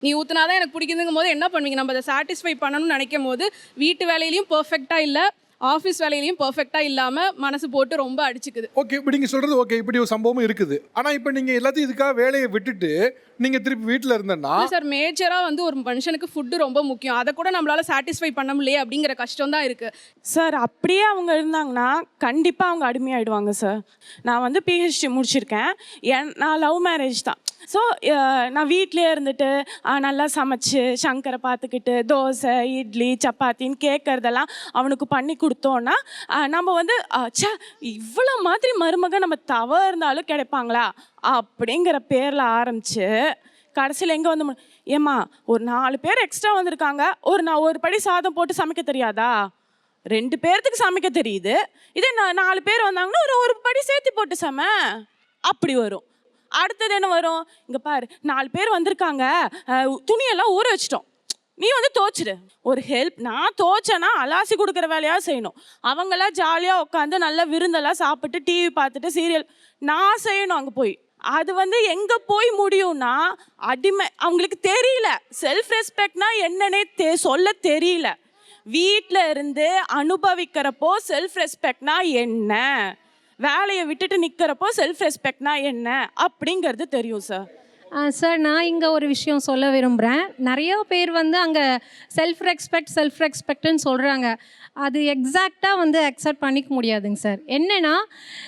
நீ ஊத்துனாதான் எனக்கு பிடிக்குதுங்கும் போது என்ன பண்ணுவீங்க? நம்ம அதை சாட்டிஸ்ஃபை பண்ணணும்னு நினைக்கும் போது வீட்டு வேலையிலையும் பர்ஃபெக்டாக இல்லை. ஆஃபீஸ் வேலையிலையும் பெர்ஃபெக்டாக இல்லாமல் மனசு போட்டு ரொம்ப அடிச்சுக்குது. ஓகே இப்போ நீங்கள் சொல்கிறது ஓகே இப்படி ஒரு சம்பவமும் இருக்குது. ஆனால் இப்போ நீங்கள் எல்லாத்தையும் இதுக்காக வேலையை விட்டுட்டு நீங்கள் திருப்பி வீட்டில் இருந்தேன்னா சார் மேஜராக வந்து ஒரு மனுஷனுக்கு ஃபுட்டு ரொம்ப முக்கியம். அதை கூட நம்மளால சாட்டிஸ்ஃபை பண்ண முடியலையே அப்படிங்கிற கஷ்டம் தான் இருக்குது சார் அப்படியே அவங்க இருந்தாங்கன்னா கண்டிப்பாக அவங்க அடிமையாயிடுவாங்க சார் நான் வந்து பிஹெச்டி முடிச்சிருக்கேன். என் நான் லவ் மேரேஜ் தான். ஸோ நான் வீட்டிலே இருந்துட்டு நல்லா சமைச்சு சங்கரை பார்த்துக்கிட்டு தோசை இட்லி சப்பாத்தின்னு கேட்கறதெல்லாம் அவனுக்கு பண்ணி கொடுத்தோன்னா நம்ம வந்து அஹ், ச்சே இவ்வளோ மாதிரி மருமக நம்ம தவ இருந்தாலும் கிடைப்பாங்களா? அப்படிங்கிற பேரில் ஆரம்பிச்சு கடைசியில் எங்கே வந்து ஏம்மா ஒரு நாலு பேர் எக்ஸ்ட்ரா வந்திருக்காங்க. ஒரு நான் ஒரு படி சாதம் போட்டு சமைக்க தெரியாதா? ரெண்டு பேர்த்துக்கு சமைக்க தெரியுது. இதே நான் நாலு பேர் வந்தாங்கன்னா ஒரு ஒரு படி சேர்த்து போட்டு சம. அப்படி வரும். அடுத்தது என்ன வரும்? இங்கே பாரு நாலு பேர் வந்திருக்காங்க. துணியெல்லாம் ஊற வச்சிட்டோம். நீ வந்து தோச்சிடு. ஒரு ஹெல்ப் நான் தோச்சேன்னா அலாசி கொடுக்குற வேலையாக செய்யணும். அவங்களாம் ஜாலியாக உட்காந்து நல்லா விருந்தெல்லாம் சாப்பிட்டு டிவி பார்த்துட்டு சீரியல் நான் செய்யணும் அங்கே போய். அது வந்து எங்கே போய் முடியும்னா அடிமை அவங்களுக்கு தெரியல. செல்ஃப் ரெஸ்பெக்ட்னா என்னன்னே தெ சொல்ல தெரியல. வீட்டில் இருந்து அனுபவிக்கிறப்போ செல்ஃப் ரெஸ்பெக்ட்னா என்ன? வேலையை விட்டுட்டு நிற்கிறப்போ செல்ஃப் ரெஸ்பெக்ட்னா என்ன? அப்படிங்கிறது தெரியும் சார் சார் நான் இங்கே ஒரு விஷயம் சொல்ல விரும்புகிறேன் நிறைய பேர் வந்து அங்கே செல்ஃப் ரெஸ்பெக்ட் செல்ஃப் ரெஸ்பெக்ட்னு சொல்கிறாங்க அது எக்ஸாக்டாக வந்து அக்செப்ட் பண்ணிக்க முடியாதுங்க சார். என்னென்னா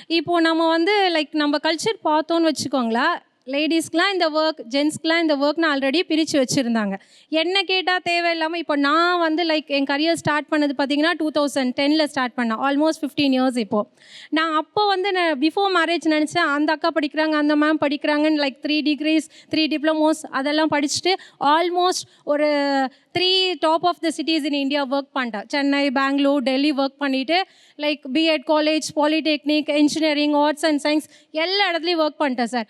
இப்போது நம்ம வந்து லைக் நம்ம கல்ச்சர் பார்த்தோன்னு வச்சுக்கோங்களேன் லேடிஸ்க்கெலாம் இந்த ஒர்க் ஜென்ஸ்க்கெலாம் இந்த ஒர்க்னு ஆல்ரெடி பிரித்து வச்சுருந்தாங்க. என்ன கேட்டால் தேவையில்லாமல் இப்போ நான் வந்து லைக் என் கரியர் ஸ்டார்ட் பண்ணது பார்த்தீங்கன்னா டூ தௌசண்ட் டெனில் ஸ்டார்ட் பண்ணேன். ஆல்மோஸ்ட் ஃபிஃப்டீன் இயர்ஸ் இப்போது நான் அப்போ வந்து நான் பிஃபோர் மேரேஜ் நினச்சேன் அந்த அக்கா படிக்கிறாங்க அந்த ma'am படிக்கிறாங்கன்னு like three degrees three diplomas அதெல்லாம் படிச்சுட்டு ஆல்மோஸ்ட் ஒரு three top of the cities in India work பண்ணிட்டேன். சென்னை பெங்களூர் டெல்லி ஒர்க் பண்ணிவிட்டு like BEd college polytechnic engineering arts and science எல்லா இடத்துலையும் ஒர்க் பண்ணிட்டேன் சார்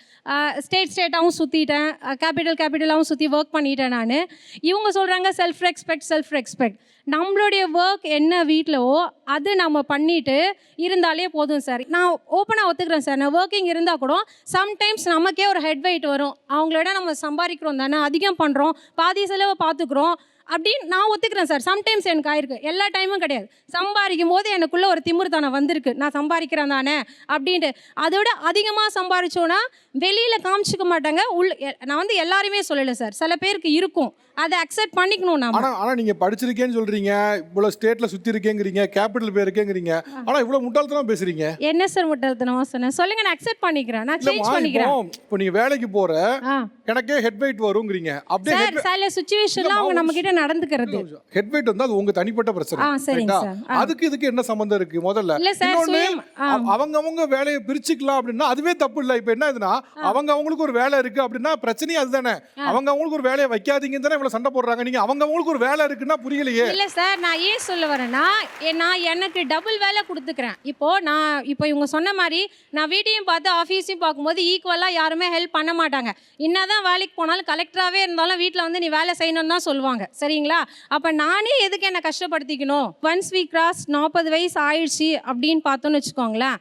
ஸ்டேட் ஸ்டேட்டாகவும் சுற்றிட்டேன் கேபிட்டல் கேபிட்டலாகவும் சுற்றி ஒர்க் பண்ணிட்டேன் நான். இவங்க சொல்கிறாங்க செல்ஃப் ரெஸ்பெக்ட் செல்ஃப் ரெஸ்பெக்ட் நம்மளுடைய ஒர்க் என்ன வீட்டிலவோ அது நம்ம பண்ணிட்டு இருந்தாலே போதும் சார் நான் ஓப்பனாக ஒத்துக்கிறேன் சார் நான் ஒர்க்கிங் இருந்தால் கூட சம்டைம்ஸ் நமக்கே ஒரு ஹெட் வெயிட் வரும். அவங்களோட நம்ம சம்பாதிக்கிறோம் தானே அதிகம் பண்ணுறோம் பாதி செலவை பார்த்துக்குறோம். அப்படின்னு நான் ஒத்துக்கிறேன் சார். சம்டைம்ஸ் எனக்கு ஆயிருக்கு. எல்லா டைமும் கிடையாது. சம்பாதிக்கும் போது எனக்குள்ள ஒரு திமிர்த்தனம் வந்திருக்கு. நான் சம்பாதிக்கிறேன் தானே அப்படின்ட்டு. அதோட அதிகமாக சம்பாதிச்சோன்னா வெளியில் காமிச்சிக்க மாட்டாங்க. உள்ள எ- நான் வந்து எல்லாருமே சொல்லலை சார். சில பேருக்கு இருக்கும். அதை அக்செப்ட் பண்ணிக்கணும் நாம. ஆனால் ஆனால் நீங்கள் படிச்சிருக்கேன்னு சொல்கிறீங்க இவ்வளோ ஸ்டேட்டில் சுற்றி இருக்கேங்கிறீங்க. கேபிட்டல் போயிருக்கேங்கிறீங்க ஆனால் இவ்வளோ முட்டாள்தனமாக பேசுகிறீங்க என்ன சார் முட்டாள்தனமா சொன்னேன்? சொல்லுங்க நான் அக்செப்ட் பண்ணிக்கிறேன். நான் சேஞ்ச் பண்ணிக்கிறேன். இப்போ நீங்கள் வேலைக்கு போகிற எனக்கே ஹெட் வெயிட் வருங்கிறீங்க. அப்படியே சார் சில சுச்சுவேஷன்ல அவங்க நம்ம கிட்ட நடந்துக்கிறது. ஹெட் வெயிட் வந்து அது உங்க தனிப்பட்ட பிரச்சனை. ஆ, சரிங்க ரைட்டா? சார். ஆ. அதுக்கு இதுக்கு என்ன சம்பந்தம் இருக்கு? முதல்ல. அவங்க அவங்க வேலையை பிரிச்சுக்கலாம் அப்படின்னா அதுவே தப்பு இல்ல. இப்ப என்ன ஆகுதுன்னா அவங்க அவங்களுக்கு ஒரு வேலை இருக்கு அப்படின்னா பிரச்சனையே அதுதானே. அவங்க அவங்களுக்கு ஒரு வேலையை வைக்காதீங்கன்னு தானே இவ்வளவு சண்டை போடுறாங்க. நீங்க அவங்க அவங்களுக்கு ஒரு வேலை இருக்குன்னா புரியலையே. இல்ல சார் நான் ஏன் சொல்ல வரேன்னா நான் எனக்கு டபுள் வேலை கொடுத்துக்கிறேன். இப்போ நான் இப்போ இவங்க சொன்ன மாதிரி நான் வீட்டையும் பார்த்து ஆஃபீஸையும் பார்க்கும்போது ஈக்குவலாக யாருமே ஹெல்ப் பண்ண மாட்டாங்க. என்னதான் வேலைக்கு போனாலும் கலெக்டராகவே இருந்தாலும் வீட்டில் வந்து நீ வேலை செய்யணும்னு தான் சொல்லுவாங்க. சரிங்களா? அப்போ நானே எதுக்கு என்னை கஷ்டப்படுத்திக்கணும்? ஒன்ஸ் வீக் கிராஸ் நாற்பது வயசு ஆயிடுச்சு அப்படின்னு பார்த்தோன்னு வச்சுக்கோங்களேன்.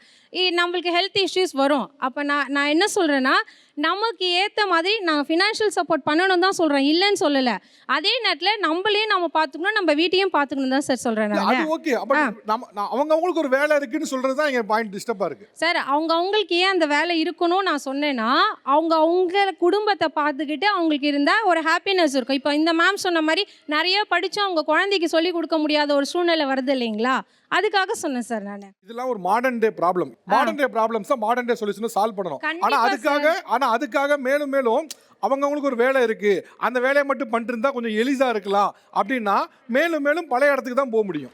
நம்மளுக்கு ஹெல்த் இஷ்யூஸ் வரும். அப்போ நான் நான் என்ன சொல்கிறேன்னா நமக்கு ஏற்ற மாதிரி நான் ஃபினான்ஷியல் சப்போர்ட் பண்ணணும் தான் சொல்கிறேன் இல்லைன்னு சொல்லலை. அதே நேரத்தில் நம்மளே நம்ம பார்த்துக்கணும் நம்ம வீட்டையும் பார்த்துக்கணும் தான் சார் சொல்கிறேன் நான். ஓகே அப்ப அவங்க அவங்களுக்கு ஒரு வேலை இருக்குன்னு சொல்றது தான் எங்க பாயிண்ட் டிஸ்டர்பா இருக்கு. சார் அவங்க அவங்களுக்கு ஏன் அந்த வேலை இருக்கணும் நான் சொன்னேன்னா அவங்க அவங்க குடும்பத்தை பார்த்துக்கிட்டு அவங்களுக்கு இருந்தால் ஒரு ஹாப்பினஸ் இருக்கும். இப்போ இந்த மேம் சொன்ன மாதிரி நிறைய படித்து அவங்க குழந்தைக்கு சொல்லி கொடுக்க முடியாத ஒரு சூழ்நிலை வருது இல்லைங்களா? அதுக்காக சொன்னேன் சார் நான். இதெல்லாம் ஒரு modern day problem modern day problems modern day solution solve பண்ணணும். ஆனா அதுக்காக ஆனா அதுக்காக மேலும் மேலும் அவங்க அவங்களுக்கு ஒரு வேலை இருக்கு. அந்த வேலையை மட்டும் பண்ணிட்டு இருந்தா கொஞ்சம் எளிதா இருக்கலாம். அப்படின்னா மேலும் மேலும் பழைய இடத்துக்கு தான் போக முடியும்.